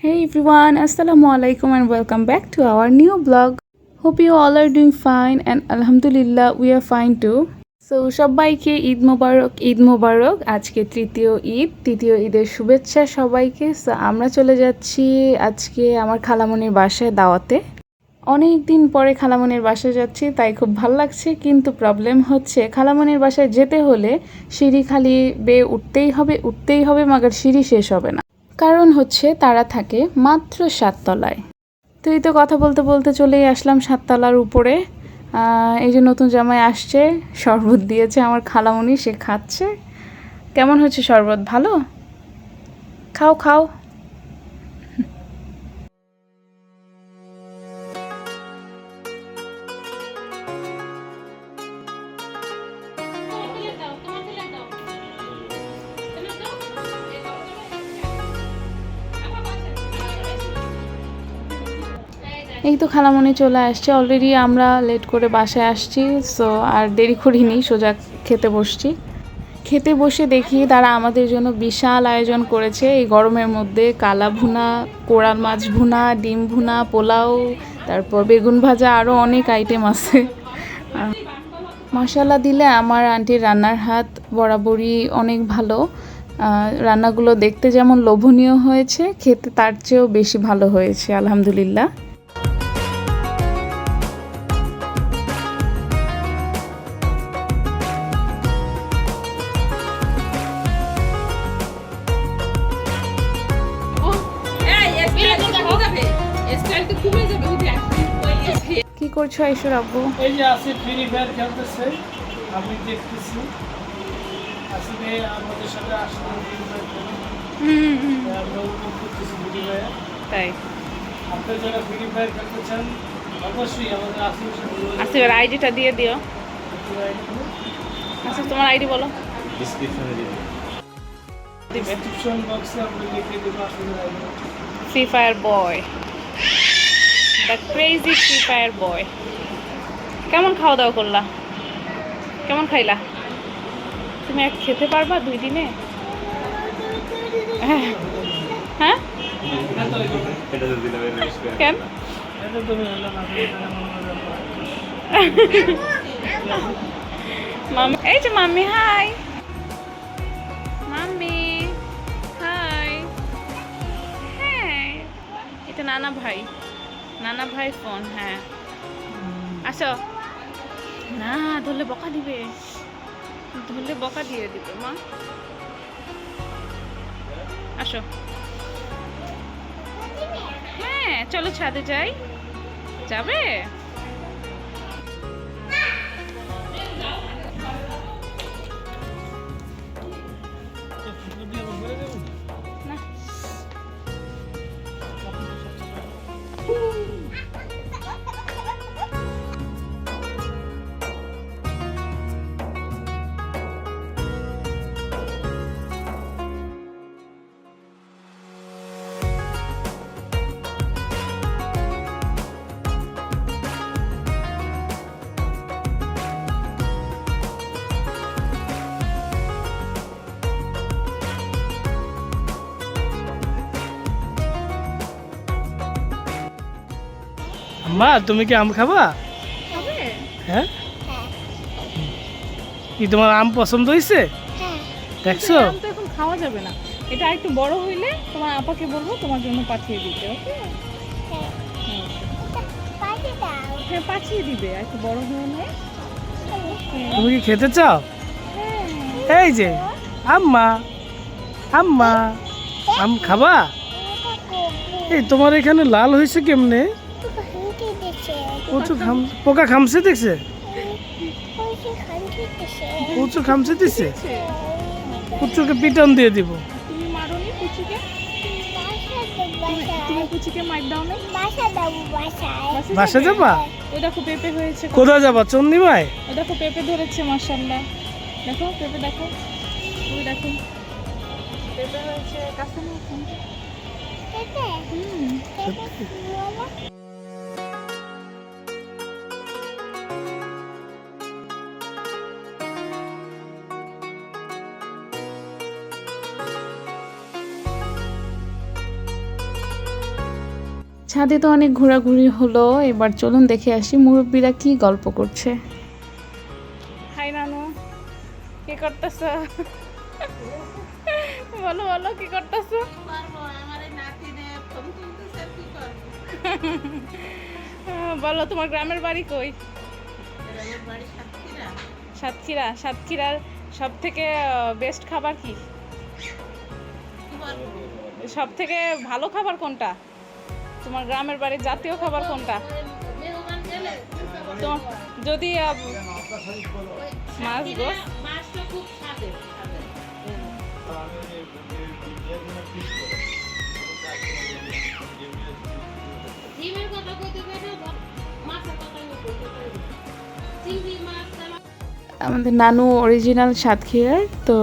Hey everyone, Assalamu alaikum and welcome back to our new blog. Hope you all are doing fine and Alhamdulillah we are fine too. So সবাইকে ঈদ মোবারক ঈদ মোবারক আজকে তৃতীয় ঈদ তৃতীয় ঈদের শুভেচ্ছা সবাইকে so আমরা চলে যাচ্ছি আজকে আমার খালামনির বাসায় দাওয়াতে অনেক দিন পরে খালামনির বাসায় যাচ্ছি তাই খুব ভালো লাগছে কিন্তু প্রবলেম হচ্ছে খালামনির বাসায় যেতে হলে সিঁড়ি খালি বেয়ে উঠতেই হবে উঠতেই হবে মাগার সিঁড়ি শেষ হবে না কারণ হচ্ছে তারা থাকে মাত্র সাততলায়। তো এই তো কথা বলতে বলতে চলেই আসলাম সাততলার উপরে। এই যে নতুন জামাই আসছে, শরবত দিয়েছে আমার খালামণি সে খাচ্ছে। কেমন হচ্ছে শরবত, ভালো? খাও খাও। এই তো খালামণি চলে আসছে। অলরেডি আমরা লেট করে বাসায় আসছি সো আর দেরি করিনি সোজা খেতে বসছি। খেতে বসে দেখি তারা আমাদের জন্য বিশাল আয়োজন করেছে। এই গরমের মধ্যে কালা ভুনা, কোরাল মাছ ভুনা, ডিম ভুনা, পোলাও, তারপর বেগুন ভাজা আরও অনেক আইটেম আছে। মশালা দিলে আমার আন্টির রান্নার হাত বরাবরই অনেক ভালো। রান্নাগুলো দেখতে যেমন লোভনীয় হয়েছে, খেতে তার চেয়েও বেশি ভালো হয়েছে, আলহামদুলিল্লাহ। করছ আইসুর আব্বু এই যে আসি ফ্রি ফায়ার খেলতেছে। আমি দেখতেছি। আসলে আমাদের সাথে আসলে ফ্রি ফায়ার খেলে। আমরা উপভোগ করতেছি ফ্রি ফায়ার। তাই। আপনারা যারা ফ্রি ফায়ার খেলতে চান অবশ্যই আমাদের আচ্ছা এবার আইডিটা দিয়ে দিও। আচ্ছা তোমার আইডি বলো। ডিসক্রিপশনে দিয়ে। দিবে ডিসক্রিপশন বক্সে আমরা লিখে দেবো আসলে Free Fire boy. The crazy Free Fire boy কেমন খাওয়া দাওয়া করলা? কেমন খাইলা? তুমি এক খেতে পারবা দুই দিনে? হ্যাঁ। কেন? এটা তুমি হলো না মামি, এই যে মাম্মি হাই মাম্মি হাই হ্যাঁ এটা নানা ভাই। নানা ভাই ফোন হ্যাঁ। আসো না, ধরলে বকা দিবে। ধরলে বকা দিয়ে দিবে, মা। আসো। হ্যাঁ চলো ছাদে যাই। যাবে? মা তুমি কি আম খাবা? হ্যাঁ? কি তোমার আম পছন্দ হয়েছে দেখছ? আম তো এখন খাওয়া যাবে না। এটা একটু বড় হইলে তোমার আপাকে বলব তোমার জন্য পাঠিয়ে দিতে ওকে? হ্যাঁ। পাঠিয়ে দিবে একটু বড় হলে তুমি কি খেতে চাও? এই যে আম্মা আম্মা আম খাবা? এই তোমার এখানে লাল হয়েছে কেমনে? কচু খাম পোকা খামছে দেখছে? কচু খামছে দিছে কচুকে পিটন দিয়ে দিব। তুমি মারোনি কুচিকে তুমি কুচিকে মাইর দাও না। বাসা যাবা? ওই দেখো পেঁপে হয়েছে কোথায় যাবা চন্দিমায় ওই দেখো পেঁপে ধরেছে মাশাল্লাহ দেখো পেঁপে দেখো। ওই দেখো। পেঁপে হয়েছে কাছে আসুন। হুম। ছাদে তো অনেক ঘোরাঘুরি হলো, এবার চলুন দেখে আসি মুরব্বীরা কি গল্প করছে। হাই নানু, কি করতেছ? বলো বলো, কি করতেছ? বলো, তোমার গ্রামের বাড়ি কই? সাতক্ষীরা, সাতক্ষীরার সব থেকে বেস্ট খাবার কি? সব থেকে ভালো খাবার কোনটা? তোমার গ্রামের বাড়ির জাতীয় খাবার কোনটা তোমার যদি মাছ গো কথা কইতে চিংড়ি আমাদের নানু অরিজিনাল সাতক্ষীরার, তো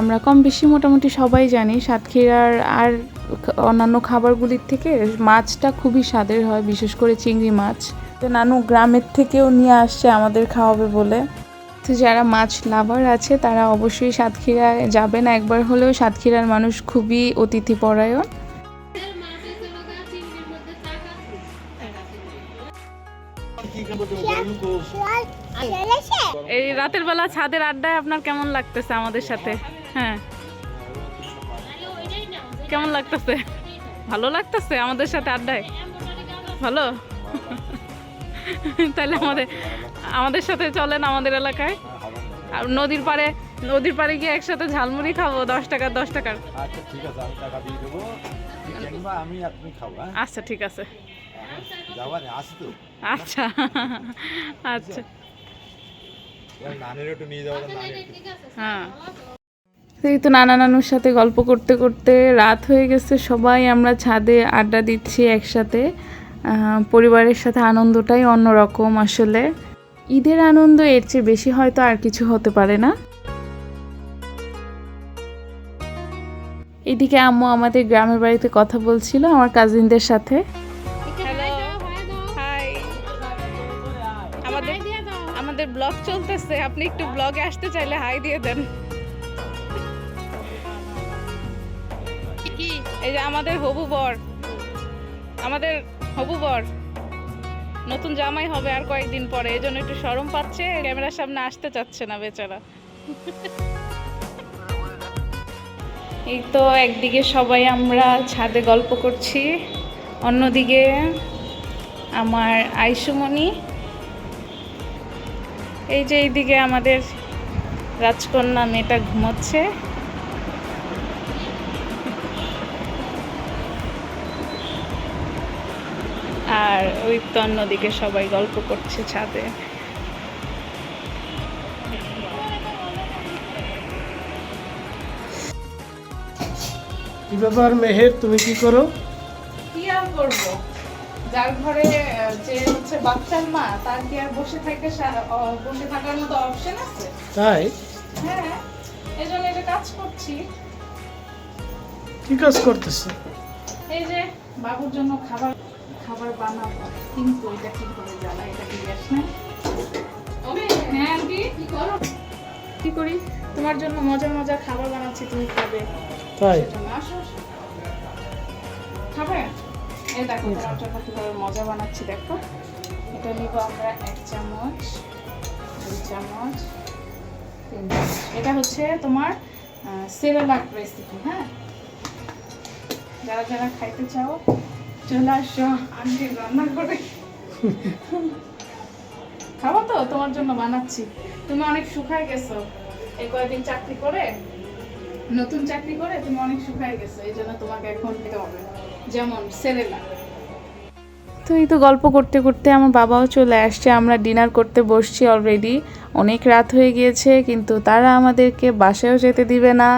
আমরা কম বেশি মোটামুটি সবাই জানি সাতক্ষীরার আর অন্যান্য খাবারগুলির থেকে মাছটা খুবই স্বাদের হয়, বিশেষ করে চিংড়ি মাছ। তো নানু গ্রামের থেকেও নিয়ে আসছে আমাদের খাওয়াবে বলে। তো যারা মাছ লাভার আছে, তারা অবশ্যই সাতক্ষীরায় যাবেন একবার হলেও সাতক্ষীরার মানুষ খুবই অতিথিপরায়ণ। এই রাতের বেলা ছাদের আড্ডায় আপনার কেমন লাগতেছে আমাদের সাথে? হ্যাঁ। কেমন লাগতেছে? ভালো লাগতেছে আমাদের সাথে আড্ডায়। ভালো? তাহলে আমাদের আমাদের সাথে চলেন আমাদের এলাকায়। আর নদীর পাড়ে নদীর পাড়ে গিয়ে একসাথে ঝালমুড়ি খাব দশ টাকার দশ টাকার। আচ্ছা ঠিক আছে আমি টাকা দিয়ে দেবো। আমি আর খাব হ্যাঁ? আচ্ছা ঠিক আছে। আচ্ছা আচ্ছা। হ্যাঁ। এই তো নানা নানুর সাথে গল্প করতে করতে রাত হয়ে গেছে। সবাই আমরা ছাদে আড্ডা দিচ্ছি একসাথে। পরিবারের সাথে আনন্দটাই অন্যরকম আসলে। ঈদের আনন্দ এর চেয়ে বেশি হয়তো আর কিছু হতে পারে না। এদিকে আম্মু আমাদের গ্রামের বাড়িতে কথা বলছিল আমার কাজিনদের সাথে। আমাদের। আমাদের ব্লগ চলতেছে। আপনি একটু ব্লগে আসতে চাইলে হাই দিয়ে দেন। এই যে আমাদের হবু বর। আমাদের হবু বর। নতুন জামাই হবে আর কয়েকদিন পরে। এই জন্য একটু সরম পাচ্ছে। ক্যামেরার সামনে আসতে চাচ্ছে না বেচারা। এই তো একদিকে সবাই আমরা ছাদে গল্প করছি। অন্যদিকে আমার আইসুমণি। এই যে এইদিকে আমাদের রাজকন্যা মেয়েটা ঘুমোচ্ছে। আর ওই তো অন্যদিকে সবাই গল্প করছে ছাদে। কি ব্যাপার মেহের তুমি কি করো? কি আর করব? যার ঘরে যে হচ্ছে বাচ্চার মা তার কি আর বসে থাকে সা- বসে থাকার মতো অপশন আছে? তাই? হ্যাঁ এই জন্য এটা কাজ করছি। কি কাজ করতেছো? এই যে বাবুর জন্য খাবার খাবার বানাবো। কিন্তু এটা কি করে জ্বালা? এটা কি গ্যাস না? হ্যাঁ আন্টি। কি করো? কি করি? তোমার জন্য মজার মজার খাবার বানাচ্ছি তুমি খাবে। তাই? আসো। খাবে? এই দেখো জন্য কীভাবে মজা বানাচ্ছি, দেখো। এটা নিব আমরা এক চামচ, দুই চামচ চামচ। এটা হচ্ছে তোমার সেরেলাক রেসিপি হ্যাঁ? যারা যারা খাইতে চাও, চলে আসো, আন্টি রান্না করে। খাব তো, তোমার জন্য বানাচ্ছি। তুমি অনেক শুকায় গেছো। এই কয়েকদিন চাকরি করে? নতুন চাকরি করে, তুমি অনেক শুকায় গেছো, এই জন্য তোমাকে এখন খেতে হবে। যেমন সেরেলা। তো এই তো গল্প করতে করতে আমার বাবাও চলে আসছে, আমরা ডিনার করতে বসছি অলরেডি অনেক রাত হয়ে গিয়েছে, কিন্তু তারা আমাদেরকে বাসায়ও যেতে দিবে না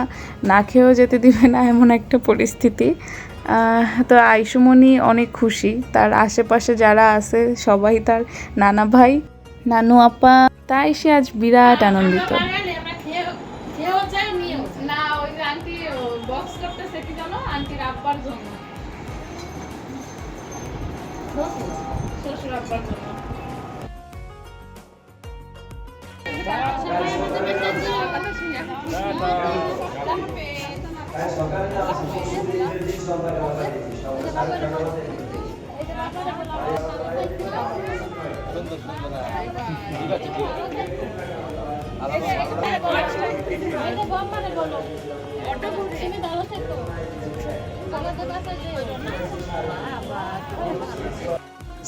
না খেয়েও যেতে দিবে না, এমন একটা পরিস্থিতি। তো আইসুমণি অনেক খুশি, তার আশেপাশে যারা আছে, সবাই তার নানা ভাই, নানু আপা, তাই সে আজ বিরাট আনন্দিত। শ্বশুর আব্বার জন্য সবাই আমাদের বাসায় যাও।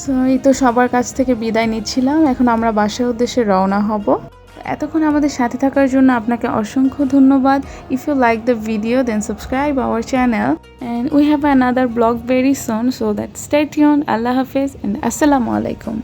সো এই তো সবার কাছ থেকে বিদায় নিচ্ছিলাম। এখন আমরা বাসার উদ্দেশ্যে রওনা হব। এতক্ষণ আমাদের সাথে থাকার জন্য আপনাকে অসংখ্য ধন্যবাদ। If you like the video then subscribe our channel and we have another blog very soon so that stay tune আল্লাহ হাফেজ অ্যান্ড আসসালামু আলাইকুম।